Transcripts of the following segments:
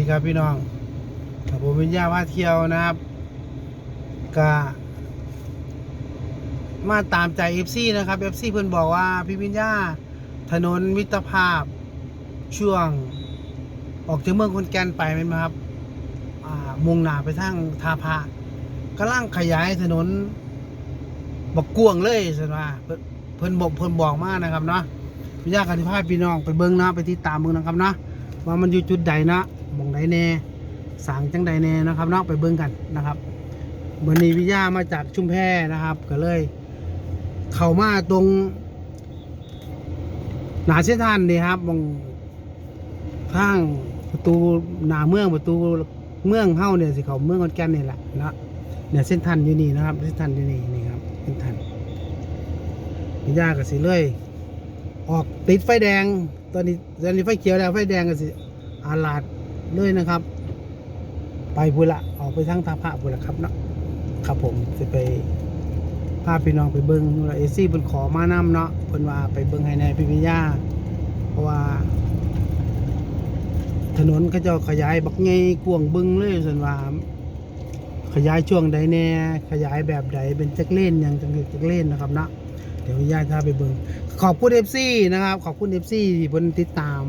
ดีครับพี่น้องครับผมวิญญาว่าเที่ยวนะครับก็มาตามใจ FC นะครับ FC เพิ่อนบอกว่าพี่วิญญาถนนมิตรภาพช่วง ออกจากเมืองคนแกนไปไหมครับมุ่งหน้าไปทางทาพระกำลังขยายถนนบักกวงเลยสิว่าเพิ่นเพิ่นบอกเพิ่นบอกมากนะครับเนาะวิญญากันที่พาพี่น้องไปเบิ่งนะไปติดตามเบิ่งนะครับเนาะว่ามันอยู่จุดใดนะ มองใดแน่สางจังใดแน่นะครับนอกไปเบิ่งกันนะครับวันนี้วิญญามาจากชุมแพนะครับ ก็เลย เข้ามาตรง หนาเส้นทานนี่ครับมองทางประตูหนาเมืองประตูเมืองเฮ้าเนี่ยสิเขาเมืองขอนแก่นนี่แหละนะเนี่ยเส้นทันอยู่นี่นะครับ เส้นทันอยู่นี่นี่ครับเส้นทันวิญญาก็สิเลยออกติดไฟแดง ตอนนี้ตอนนี้ไฟเขียวแล้วไฟแดงก็สิอาลาด เลยนะครับ ไปพุละออกไปทางทางพระพุละครับเนาะครับผมจะไปพาพี่น้องไปเบิ้งว่าเอซี่เพิ่นขอมานํเนาะเพิ่นว่าไปเบิ้งให้ในพิพิยาเพราะว่า ถนนเขาจ้าขยายบักไงกวางบึงเลยส่วนว่า ขยายช่วงใดแน่ขยายแบบใดเป็นจักเล่นอย่างจังจักเล่นนะครับเนาะเดี๋ยวญาติพาไปเบิ้งขอบคุณเอฟซีนะครับ ขอบคุณเอฟซีที่เพิ่นติดตาม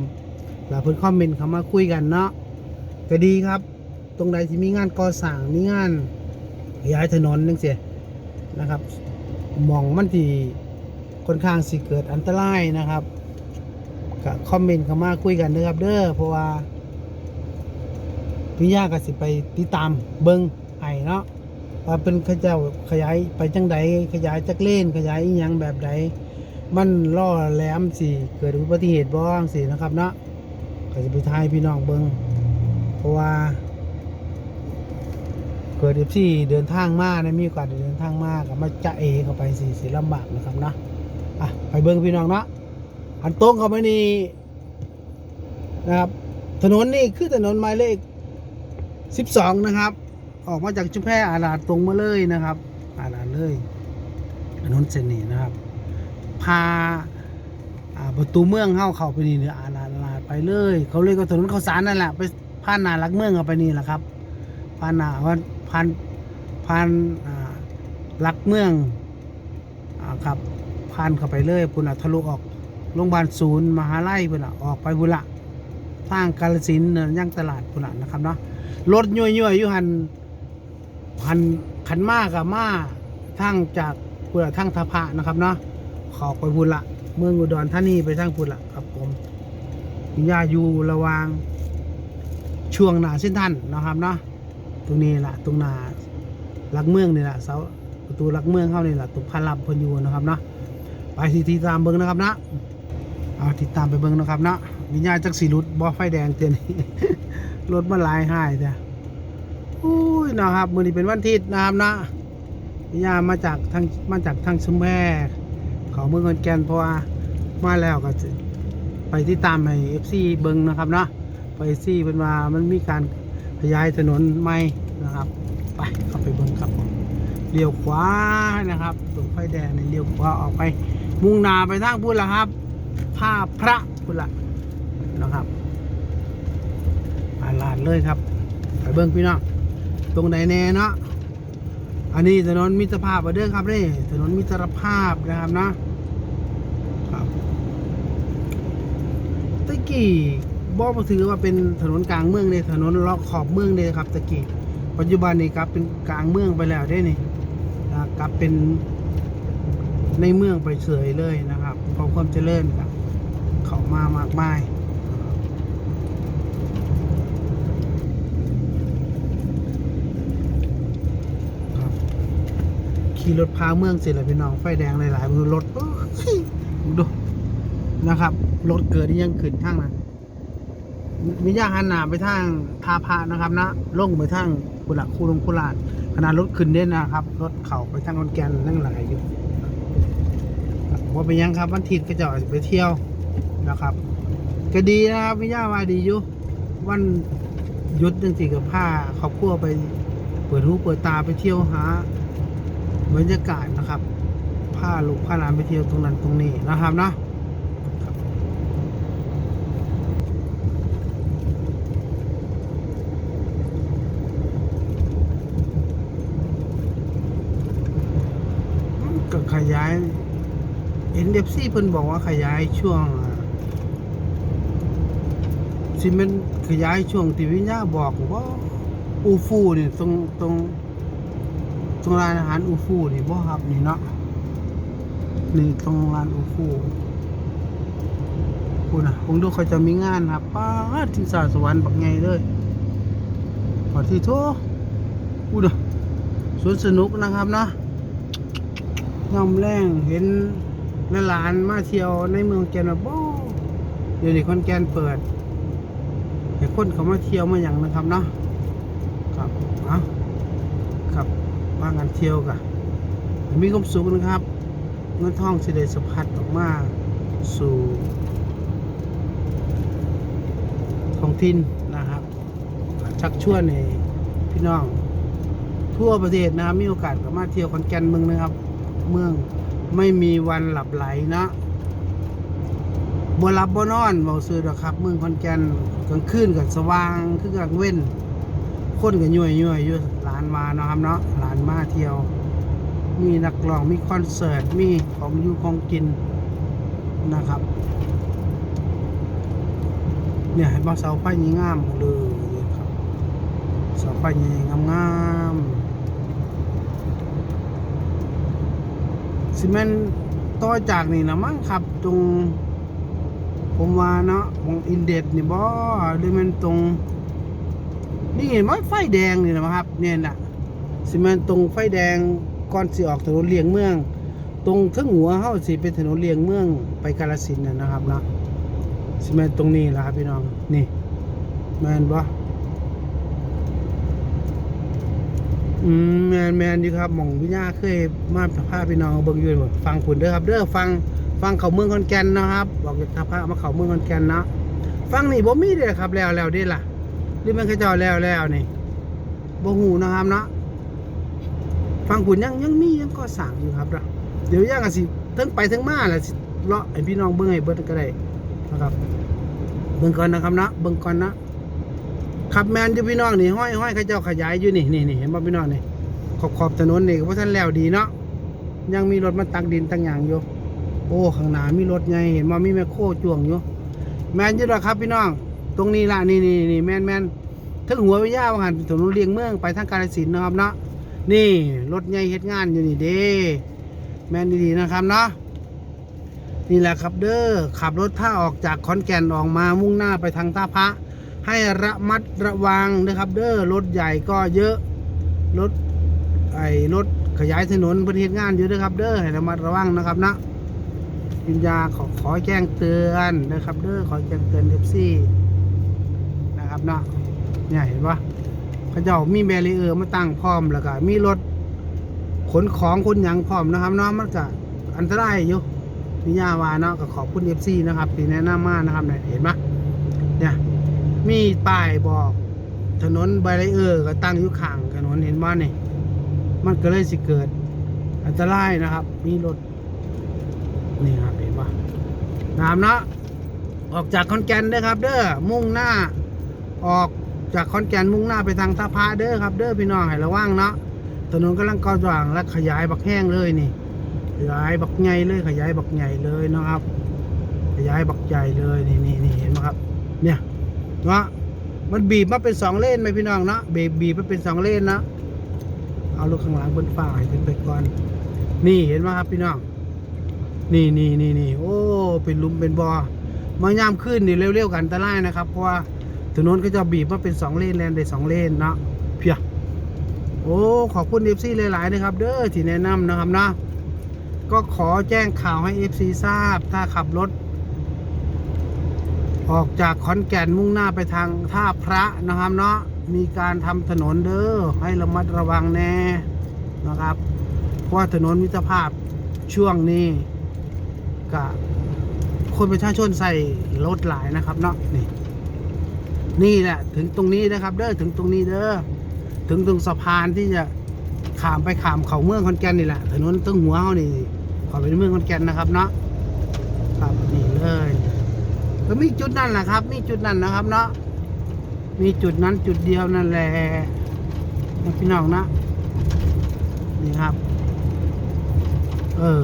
แล้วเพิ่นคอมเมนต์เข้ามาคุยกันเนาะ ก็ดีครับ ตรงใดที่มีงานก่อสร้างมีงานขยายถนนจังซี่นะครับมองมันที่ค่อนข้างสิเกิดอันตรายนะครับก็คอมเมนต์เข้ามาคุยกันเด้อครับเด้อเพราะว่าพี่ยาก็สิไปติดตามเบิ่งให้เนาะว่าเป็นข้าขยายไปจังใดขยายจักเล่น ขยายอีหยังแบบใดมันล่อแหลมสิเกิดอุบัติเหตุบ้างสินะครับเนาะก็จะไปทายพี่น้องเบิง เพราะว่าเกิดเอฟซีเดินทางมากนะมีโอกาสได้เดินทางมากกับมาจะเอเข้าไปสิสิลำบากนะครับนะอะไปเบิงพี่น้องเนาะอันตรงเข้ามานี่นะครับ ถนนนี่คือถนนหมายเลขสิบสองนะครับ ออกมาจากชุมแพอาลาดตรงมาเลยนะครับ อาลาดเลยถนนเส้นนี้นะครับ พาประตูเมืองเข้าเข้าไปนี่เนี่ยอาลาดอาลาดไปเลย เขาเรียกว่าถนนข้าวสารนั่นแหละไป ผ่านนาลักเมืองเข้าไปนี่แหละครับผ่านนาวันผ่านผ่านลักเมืองอครับผ่านเข้าไปเลยพุ่นอะทะลุออกโรงพยาบาลศูนย์มหาลัยพุ่นอะออกไปพุ่นละทางกาลสินเนินย่างตลาดพุ่นอะนะครับเนาะรถย่อยๆอยู่หันหันขันมากกับมาทางจากพุระทางทพะนะครับเนาะขอไปพุละเมืองอุดรธานีไปทางพุละครับผมย่าอยู่ระวาง ช่วงหนาเส้นทันนะครับเนาะตรงนี้แหละตรงหนาลักเมืองนี่แหละเสาประตูลักเมืองเข้านี่แหละตรงพันลับพนยูนะครับเนาะไปทีติดตามเบิ้งนะครับนะเอาติดตามไปเบิ้งนะครับเนาะวิญญาณจักสีรุดบอไฟแดงเตือนรถมาลายหายแต่อุ้ยนะครับมือนี้เป็นวันทิตย์นะครับนะพี่ยามาจากทางมาจากทางชุมแพเขาเมืองขอนแกนเพราะว่ามาแล้วก็ไปที่ตามให้เอฟซีเบิงนะครับเนาะ ไปซี่เป็นว่ามันมีการขยายถนนใหม่นะครับ ไปเข้าไปเบิงครับผมเลี้ยวขวานะครับตรงไฟแดงในเลี้ยวขวาออกไป มุ่งหน้าไปทางพุทธละครับท่าพระพุทธละนะครับอาลาดเลยครับ ไปเบิ้งพี่น้องตรงไหนแน่เนาะอันนี้ถนนมิตรภาพมาเด้อครับนี่ถนนมิตรภาพนะครับนะครับตะกี้ บอกมาถือว่าเป็นถนนกลางเมืองเลยถนนล็อขอบเมืองเลยครับตะกี้ปัจจุบันนี้ครับเป็นกลางเมืองไปแล้วได้นี่นะครับเป็นในเมืองไปเฉยเลยนะครับเพราะความเจริญครับเขามามากมายขี่รถพาเมืองเสร็จแล้วพี่น้องไฟแดงหลายๆมือรถดูนะครับรถเกิดที่ยังขึ้นทางนั้น มีย่าหันหน้าไปทางทาพานะครับนะลงไปทางกุหลาบคูลงคุลาดขนาดรถขึ้นเนี่ยนะครับ รถเข่าไปทางคอนแกนนั่งหลายอยู่ว่าเป็นยังครับวันทิตย์ก็จะออกไปเที่ยวนะครับ ก็ดีนะครับพี่ย่าว่าดีอยู่วันหยุดจังสิกับผ้าครอบครัวไปเปิดหูเปิดตาไปเที่ยวหาบรรยากาศนะครับพาลูกพาหลานไปเที่ยวตรงนั้นตรงนี้นะครับเนาะ ก็ขยาย NFC เอฟซีเพิ่นบอกว่าขยายช่วงอ่าสิแมันขยายช่วงที่วิญญาบอกว่าอูฟูนี่ตรงตรงตรงร้านอาหารอูฟูนี่บ่ครับนี่เนาะนี่ตรงร้านอูฟูคุณนะผมดูเขาจะมีงานครับป้าที่สาสวรรค์บักไงเลยพอที่โทอู้ดสวนสนุกนะครับเนาะ ยอมแรงเห็นหลานมาเที่ยวในเมืองแกนบ่เดี๋ยวนี้คนแกนเปิดให้คนเขามาเที่ยวมาอย่างนะครับเนาะครับเอาครับว่ากันเที่ยวกะมีความสุขนะครับเงินทองสิได้สะพัดออกมาสู่ท้องถิ่นนะครับชักชวนในพี่น้องทั่วประเทศนะครับมีโอกาสก็มาเที่ยวขอนแก่นเมืองนะครับ เมือง ไม่มีวันหลับไหลนะบ่หลับบ่นอนเบาซื้อดอกครับ เมืองขอนแกนกลางคืนก็สว่างคือกลางเว้น คนก็ย่วยย่วยอยู่หลานมาเนาะครับเนาะหลานมาเที่ยว มีนักร้องมีคอนเสิร์ตมีของอยู่ของกินนะครับ เนี่ยเห็นบ่เสาไฟงามเลยครับเสาไฟนี่งาม ซีเมนต์ต่อจากนี่นะมั้งครับ ตรง ผมว่าเนาะของอินเดดนี่บ่หรือมันตรง นี่เห็นไหมไฟแดงนี่นะครับ เนี่ยนะซีเมนต์ตรงไฟแดงก่อนสิออกถนนเลียงเมือง ตรงทั้งหัวเฮาสิเป็นถนนเลียงเมืองไปกาฬสินน่ะนะครับเนาะซีเมนต์ตรงนี้แหละครับพี่น้องนี่แมนบ่ อืมแมนแมนอยู่ครับหม่องวิญญาเคยมาพาพี่น้องเบิ่งอยู่บ่ฟังผุนเด้อครับ เด้อฟังฟังเขาเมืองขอนแก่นนะครับ บอกอยากจะพามาเขาเมืองขอนแก่นเนาะฟังนี่บ่มีเด้อครับ แล้วแล้วเด้ล่ะหรือมันเขาเจ้าแล้วแล้วนี่บ่ฮู้นะครับเนาะฟังผุนยังยังมียังก็สั่งอยู่ครับเนาะเดี๋ยวย่างก็สิทั้งไปทั้งมาแหละสิเลาะให้พี่น้องเบิ่งให้เบิดก็ได้นะครับ เบิ่งก่อนนะครับเนาะเบิ่งก่อนนะ ขับแมนอยู่พี่น้องนี่ห้อยห้อยเขาเจ้าขยายอยู่นี่นี่นี่เห็นป่ะพี่น้องนี่ขอบขอบถนนนี่ก็เพราะท่านแล้วดีเนาะยังมีรถมาตักดินตั้งอย่างอยู่โอ้ข้างหน้ามีรถไงเห็นว่ามีแมคโครจ่วงอยู่แมนอยู่หรอครับพี่น้อง ตรงนี้ละนี่นี่นี่แมนแมนถึงหัววิญญาว่าหันถนนเลียงเมืองไปทางกาฬสินธุ์นะครับเนาะนี่รถใหญ่เฮ็ดงานอยู่นี่เด้แมนดีๆนะครับเนาะนี่แหละครับเด้อขับรถถ้าออกจากขอนแก่นออกมามุ่งหน้าไปทางท่าพระ ให้ระมัดระวังนะครับ เด้อรถใหญ่ก็เยอะรถไอ้รถขยายถนนประเทศงานเยอะนะครับ เด้อให้ระมัดระวังนะครับนะปิญญาขอขอแจ้งเตือนนะครับ เด้อขอแจ้งเตือนเอฟซีนะครับนะเนี่ยเห็นปะเขาเจ้ามีแบรีเออร์มาตั้งพร้อมแล้วก็มีรถขนของขนหยังพร้อมนะครับเนาะมันก็อันตรายอยู่พิญาวาเนาะก็ขอบคุณเอฟซีนะครับที่แนะนำมานะครับเนี่ยเห็นปะเนี่ย มีป้ายบอก ถนนไบเรเออร์ก็ตั้งอยู่ข้างถนนเห็นบ้านี่มันก็เลยสิเกิด อันตรายนะครับ มีรถนี่ครับเห็นปะน้ำเนาะออกจากคอนแกนเด้อครับ เด้อมุ่งหน้า ออกจากคอนแกนมุ่งหน้าไปทางท่าพระเด้อครับ เด้อพี่น้องให้ระวังเนาะถนนกำลังก่อสร้างและขยายบักแห้งเลยนี่ ขยายบักใหญ่เลย ขยายบักใหญ่เลยนะครับ ขยายบักใหญ่เลยนี่นี่นี่เห็นไหมครับ เนี่ย เนาะมันบีบมาเป็นสองเลนไหมพี่น้องเนาะบีบบีบมาเป็นสองเลนนะเอารถข้างหลังบนฝ่ายเป็นไปก่อน นี่เห็นไหมครับพี่น้อง นี่นี่นี่นี่โอ้ เป็นลุมเป็นบอมายามขึ้นนี่เร็วๆกันตรายนะครับ เพราะว่าถนนก็จะบีบมาเป็นสองเลนแลนได้สองเลนเนาะเพียโอ้ ขอบคุณเอฟซีหลายๆนะครับ เด้อที่แนะนำนะครับนะก็ขอแจ้งข่าวให้เอฟซีทราบ ถ้าขับรถ ออกจากขอนแก่นมุ่งหน้าไปทางท่าพระนะครับเนาะมีการทำถนนเด้อให้ระมัดระวังแน่นะครับ เพราะว่าถนนมิตรภาพช่วงนี้ก็คนประชาชนใส่รถหลายนะครับเนาะนี่นี่แหละถึงตรงนี้นะครับ เด้อถึงตรงนี้เด้อถึงตรงสะพานที่จะข้ามไปข้ามเขาเมืองขอนแก่นนี่แหละถนนตึ้งหัวเขานี่ขอไปเมืองขอนแก่นนะครับเนาะครับนี่ ก็มีจุดนั่นแหละครับ มีจุดนั้นนะครับ เนาะมีจุดนั้นจุดเดียวนั่นแหละนพี่น้องนะนี่ครับ เออ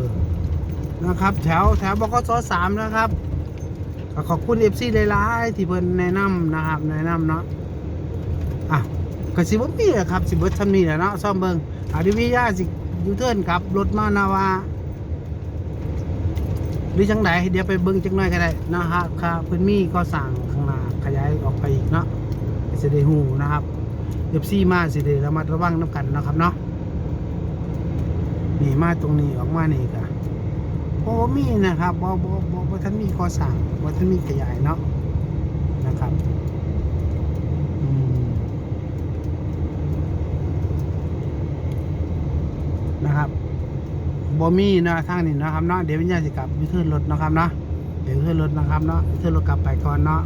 นะครับ แถวแถวบกสสามนะครับขอบคุณเอฟซีหลายๆที่เพิ่นแนะนำนะครับแนะนำเนาะอะก็สิบมีอะครับสิเบิดทำนี่แหละเนาะซ่อมเบิงอาดิวิยาสิยูเทิร์นครับรถมานาวา หรือจังไดเดี๋ยวไปเบิ่งจังหน่อยก็ได้นะครับครับเพิ่นมีก็สั่งข้างหน้าขยายออกไปอีกเนาะสิได้ฮู้นะครับเอฟซีมาสิได้ระมัดระวังนํกันนะครับเนาะนี่มาตรงนี้ออกมานี่ก็บ่มีนะครับบ่บ่บ่บ่ท่านมีก่อสร้างบ่ท่านมีขยายเนาะนะครับนะครับ บ่มีนะทางนี้นะครับเนาะเดี๋ยววิญญาณสิกลับยูเทิร์นรถนะครับเนาะเดี๋ยวยูเทิร์นรถนะครับเนาะยูเทิร์นรถกลับไปก่อนเนาะ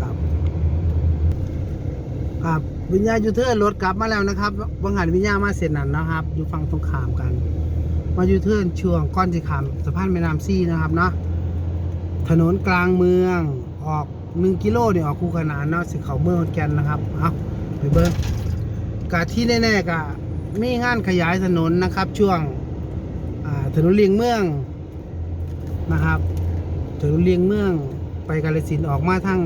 ครับครับวิญญาณยูเทิร์นรถกลับมาแล้วนะครับบางหันวิญญาณมาเสร็จนั่นนะครับ อยู่ฝั่งตรงขามกัน มายูเทิร์นช่วงก้อนสีขามสะพานแม่น้ำซี่นะครับเนาะถนนกลางเมืองออกหนึ่งกิโลเนี่ยออกคู่ขนานเนาะสิเขาเมืองขอนแกนนะครับเอาไปเบิ้งกะที่แน่ๆกะมีงานขยายถนนนะครับ ช่วง ถนนเลียงเมืองนะครับ ถนนเลียงเมือง ไปกาฬสินออกมาทาง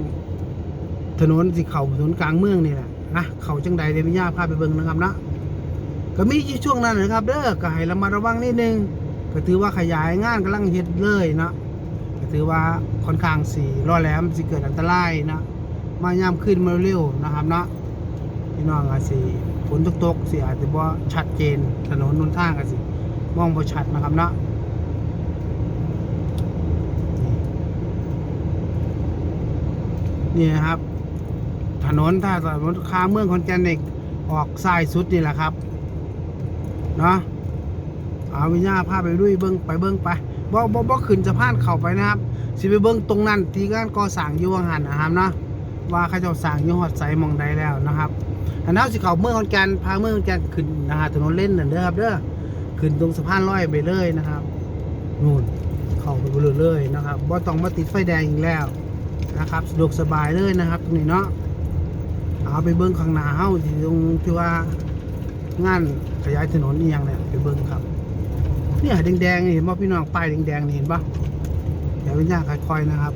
ถนนสิเขาถนนกลางเมืองนี่แหละนะเขาจังใดเดวิญญาพาไปเบิ้งนะครับนะก็มีช่วงนั้นนะครับเด้อก็ให้ระมัดระวังนิดนึงก็ถือว่าขยายงานกำลังเฮ็ดเลยนะก็ถือว่าค่อนข้างสีรอแหลมสิเกิดอันตรายนะมายามขึ้นมาเร็วนะครับนะพี่น้องอาสิฝนตกๆสิอาจจะบ่ชัดเจนถนนนุนทางอาจสิ มองบ่ชัดนะครับเนาะนี่นะครับ ถนนถ้าถนนค้าเมืองขอนแกนเอกออกซ้ายสุดนี่แหละครับเนาะเอาวิญญาพาไปด้วยเบิ้งไปเบิ้งไปบ่บ่บ่ขึ้นสะพานเข้าไปนะครับ สิไปเบิ้งตรงนั้นที่งานก่อสร้างอยู่วังหันนะครับเนาะว่าเขาเจ้าสร้างอยู่ฮอดไสหมองใดแล้วนะครับอันนั้นสิเข้าเมืองขอนแกนพาเมืองขอนแกนขึ้นนะฮะถนนเล่นนั่นเด้อครับเด้อ ขึ้นตรงสะพานลอยไปเลยนะครับนู่นเข้าไปบริเลยนะครับบ่ต้องมาติดไฟแดงอีกแล้วนะครับสะดวกสบายเลยนะครับตรงนี้เนาะเอาไปเบิ้งข้างหน้าเฮาที่ตรงที่ว่างานขยายถนนนี่ยังเนี่ยไปเบิ่งครับเนี่ยแดงๆเห็นป่พี่น้องป้ายแดงๆนี่เห็นปะเดี๋ยววิญญาณค่อยๆนะครับ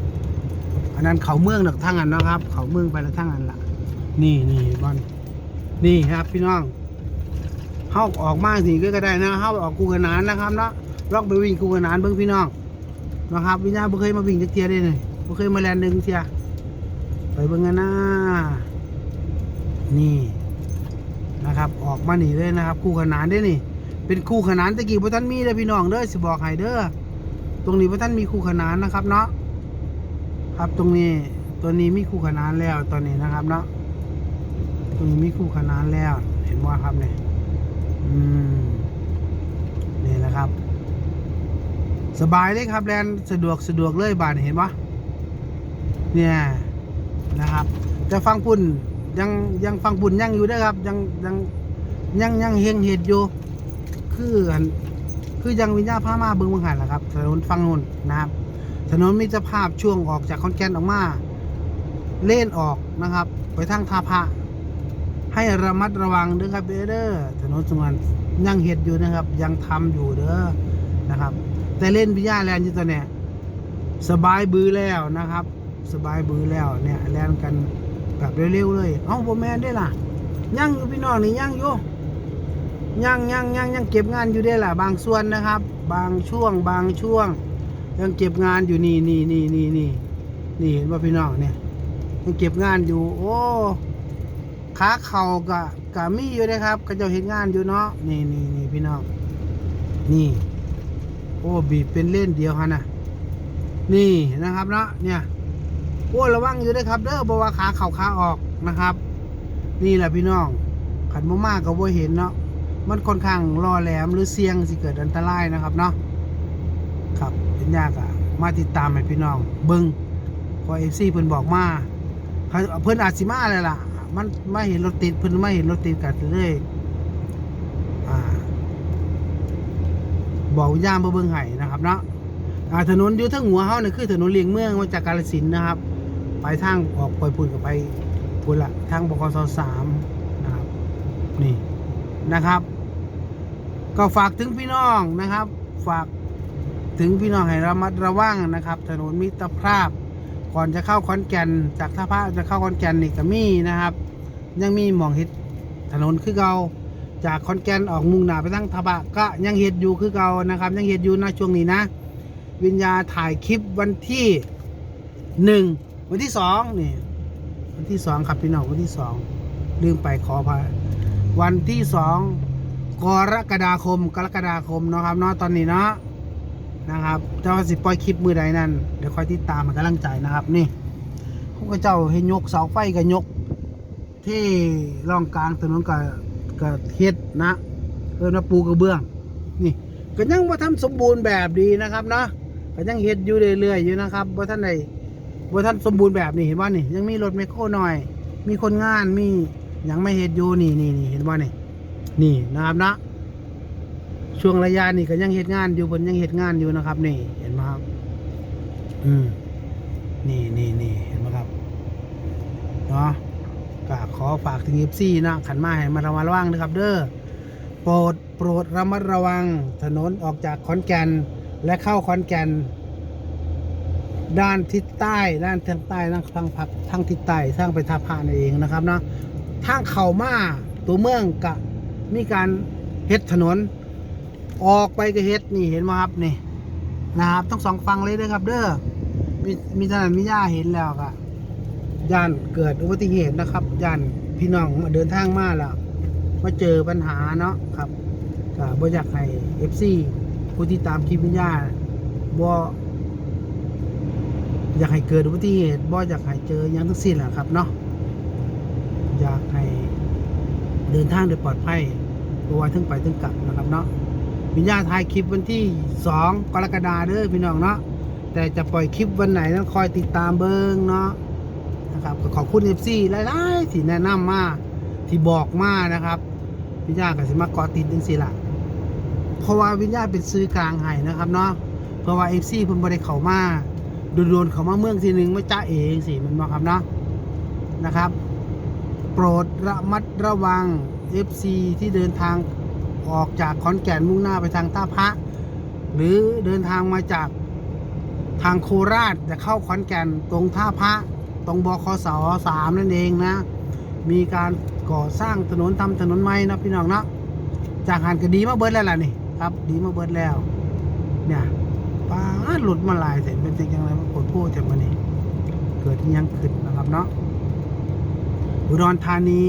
อันนั้นเขาเมืองหนักทั้งอันนะครับ เขาเมืองไปแล้วทั้งอันละนี่นี่บอลนี่ครับพี่น้อง เข้าออกมาสิก็ได้นะเข้าออกกูขนานนะครับเนาะลอกไปวิ่งกูขนานเบิ่งพี่น้องนะครับวิญญาณบ่เคยมาวิ่งจักเทียได้เลยบ่เคยมาแลนหนึ่งเทียไปเบิ่งกันนะนี่นะครับ ออกมาหนีเลยนะครับ คู่ขนานได้นี่ เป็นคู่ขนานตะกี้พระท่านมีเลยพี่น้องเด้อสิบอกให้เด้อตรงนี้พระท่านมีคู่ขนานนะครับเนาะครับตรงนี้ตัวนี้มีคู่ขนานแล้วตอนนี้นะครับเนาะตรงนี้มีคู่ขนานแล้ว เห็นว่าครับเนี่ย นี่แหละครับ สบายเลยครับแลนสะดวกสะดวกเลยบานเห็นปะเนี่ยนะครับ แต่ฟังปุ่นยังยังฟังปุ่นยังอยู่เด้ครับ ยังยังยังยังเฮงเห็ดอยู่คืออันคือยังวิญญาณพามาเบิ้งเมืองหันแหละครับถนนฟังนู่นนะครับ ถนนมิตรภาพช่วงออกจากคอนแกนออกมา เล่นออกนะครับ ไปทางท่าพระ ให้ระมัดระวังด้อครับเด้อถนนสมวนยังเห็ดอยู่นะครับ ยังทำอยู่เด้อนะครับ แต่เล่นวิญญาแลนอยู่ตัวเนี้ยสบายบือแล้วนะครับ สบายบือแล้วเนี่ยแลนกันแบบเร็วๆเลย เอ้าโบแมนได้ล่ะยังอยู่พี่น้องนี่ยังอยู่ยังยังยังยังเก็บงานอยู่ได้แหละบางส่วนนะครับ บางช่วง บางช่วงยังเก็บงานอยู่นี่นี่นี่นี่นี่นี่เห็นว่าพี่น้องเนี่ยยังเก็บงานอยู่ โอ้ ขาเข่ากะกะมีอยู่นะครับ ก็จะเห็นงานอยู่เนาะนี่นี่นี่พี่น้องนี่ โอ้บีบเป็นเล่นเดียวฮะนะนี่นะครับเนาะเนี่ยโอ้ระวังอยู่ด้วยครับเด้อบอกว่าขาเข่าขาออกนะครับ นี่แหละพี่น้องขันมากๆก็บ่เห็นเนาะมันค่อนข้างรอแหลมหรือเสี่ยงสิเกิดอันตรายนะครับเนาะครับเป็นยากอะมาติดตามให้พี่น้องเบิงพอเอฟซีเพิ่นบอกมาเขาเพิ่นอาจสิมาเลยล่ะ มันไม่เห็นรถติดเพิ่นไม่เห็นรถติดกันเลยอ่าบอกย่ามเบิ่งไห้นะครับเนาะอ่าถนนอยู่ทั้งหัวเฮาเนี่ยคือถนนเลียงเมืองมาจากกาฬสินนะครับ ไปทางออกปล่อยพุ่นกับไปพุ่นละทางบกสสามนะครับนี่นะครับ ก็ฝากถึงพี่น้องนะครับ ฝากถึงพี่น้องให้ระมัดระวังนะครับ ถนนมิตรภาพ ก่อนจะเข้าขอนแก่นจากท่าพระจะเข้าขอนแก่นนี่ก็มีนะครับ ยังมีหมองเห็ดถนนคือเก่าจากขอนแก่นออกมุ่งหน้าไปทางท่าพระก็ยังเห็ดอยู่คือเก่านะครับ ยังเห็ดอยู่นะช่วงนี้นะ วิญญาถ่ายคลิปวันที่หนึ่งวันที่สองนี่วันที่สองครับพี่น้องวันที่สองลืมไปขอพายวันที่สองกรกฎาคมกรกฎาคมนะครับเนาะตอนนี้เนาะ นะครับ เจ้าสิปล่อยคลิปมือใดนั่นเดี๋ยวคอยติดตามมันกำลังใจนะครับ นี่พวกเจ้าเห็นยกเสาไฟกับยก ที่ร่องกลางถนนกับกับเฮ็ดนะเออมาปูกระเบื้อง นี่ก็ยังว่าทำสมบูรณ์แบบดีนะครับเนาะก็ยังเฮ็ดอยู่เรื่อยๆอยู่นะครับว่าท่านใดว่าท่านสมบูรณ์แบบนี่เห็นว่านี่ ยังมีรถไมโครหน่อย มีคนงานมียังไม่เฮ็ดอยู่นี่นี่นี่เห็นว่านี่นี่นะครับนะ ช่วงระยะนี่ก็ยังเฮ็ดงานอยู่บนยังเฮ็ดงานอยู่นะครับ นี่เห็นไหมครับ อืมนี่นี่นี่เห็นไหมครับเนาะก็ขอฝากถึงเอฟซีนะขันมาให้มาระมัดระวังนะครับ เด้อโปรดโปรดระมัดระวัง ถนนออกจากขอนแก่นและเข้าขอนแก่นด้านทิศใต้ด้านทางใต้ทางทางพักทางทิศใต้สร้างไปท่าพระนั่นเองนะครับเนาะทางเข่ามาตัวเมืองกะมีการเฮ็ดถนน ออกไปก็เฮ็ดนี่เห็นไหมครับนี่นะครับต้องสองฟังเลยนะครับ เด้อมีมีถนนมีหญ้าเห็นแล้วก็ย่านเกิดอุบัติเหตุนะครับย่านพี่น้องมาเดินทางมาแล้วมาเจอปัญหาเนาะครับก็บ่อยากให้ FC ผู้ที่ตามคลิปวิญญาบ่อยากให้เกิดอุบัติเหตุบ่อยากให้เจอหยังทั้งสิ้นแหละครับเนาะอยากให้เดินทางโดยปลอดภัยบ่ว่าถึงไปถึงกลับนะครับเนาะ วิญญาถ่ายคลิปวันที่ 2 กรกฎาคมเด้อพี่น้องเนาะแต่จะปล่อยคลิปวันไหนต้องคอยติดตามเบิ่งเนาะนะครับขอบคุณเอฟซีหลายๆที่แนะนำมาที่บอกมานะครับวิญญาณก็สิมาเกาะติดจังซี่ล่ะเพราะว่าวิญญาเป็นซื้อกลางให้นะครับเนาะเพราะว่าเอฟซีเพิ่นบ่ได้เข้ามาโดนๆเขามาเมืองทีหนึงมาจ้าเองสิมันบ่ครับเนาะนะครับ โปรดระมัดระวัง FC ที่เดินทาง ออกจากขอนแก่นมุ่งหน้าไปทางท่าพระ หรือเดินทางมาจากทางโคราชจะเข้าขอนแก่นตรงท่าพระ ตรงบคสสามนั่นเองนะ มีการก่อสร้างถนนทำถนนใหม่นะพี่น้องนะจากหันก็ดีมาเบิดแล้วล่ะนี่ครับ ดีมาเบิดแล้ว เนี่ยป้าดหลุดมาลายเสร็จเป็นจริงยังไงมาปวดพูดแต่มานี่เกิดยังขึ้นนะครับเนาะอุดรธานี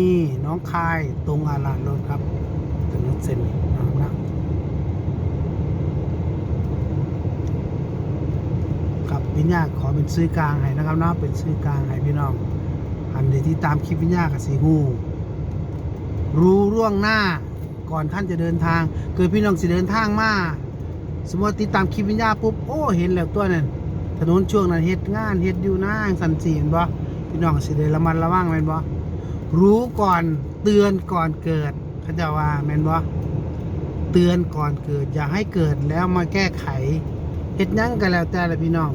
น้องคายตรงอาลานรถครับ นนเส้นนี้นะครับเนาะครับวิญญาขอเป็นซื้อกลางให้นะครับนาะเป็นซื้อกลางให้พี่น้องอันใดที่ตามคลิปวิญญากับสีหูรู้ร่วงหน้าก่อนท่านจะเดินทาง เกิดพี่น้องสิเดินทางมาสมมติติดตามคลิปวิญญาปุ๊บโอ้เห็นแล้วตัวนั้นถนนช่วงนั้นเฮ็ดงานเฮ็ดอยู่หน้าสันสีเห็นบ่พี่น้องสิได้ระมัดระวังแม่นบ่รู้ก่อนเตือนก่อนเกิด เขาจะว่าแม่นบ่เตือนก่อนเกิด อย่าให้เกิดแล้วมาแก้ไขเฮ็ดยังกันแล้วแต่ละพี่น้อง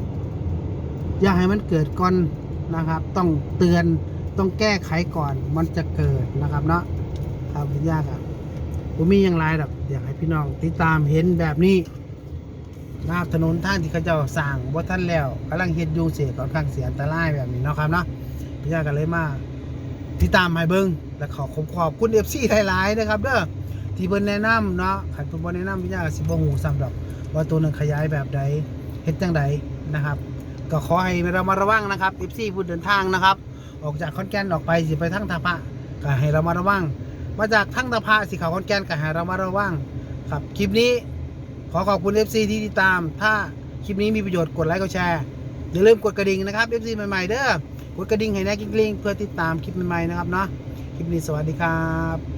อย่าให้มันเกิดก่อนนะครับ ต้องเตือนต้องแก้ไขก่อนมันจะเกิดนะครับเนาะครับเป็นยากครับผมมีอย่างไรดอกอยากให้พี่น้องติดตามเห็นแบบนี้นะครับถนนท่างที่เขาเจ้าสร้างบ่ท่านแล้วกำลังเฮ็ดอยู่เสียค่อนข้างเสียอันตรายแบบนี้เนาะครับเนาะพี่ยากก็เลยมาติดตามให้เบิ่ง และขอขอบขอบคุณ FC หลายๆนะครับเด้อที่เพิ่นแนะนำเนาะขันเพิ่นบ่แนะนำพี่ยากก็สิบ่ฮู้ซ้ำดอกว่าตัวหนึงขยายแบบใดเฮ็ดจังใดนะครับ ก็ขอให้เรามาระวังนะครับ FC ผู้เดินทางนะครับ ออกจากขอนแก่นออกไปสิไปทางทาพะก็ให้เรามาระวัง มาจากทางทาพะสิเขาขอนแก่นก็ให้เรามาระวังครับคลิปนี้ขอขอบคุณ FC ที่ติดตาม ถ้าคลิปนี้มีประโยชน์กดไลค์กดแชร์อย่าลืมกดกระดิ่งนะครับ FC ใหม่ๆเด้อกดกระดิ่งให้แน่กิ๊งๆเพื่อติดตามคลิปใหม่ๆนะครับเนาะ คลิปนี้สวัสดีครับ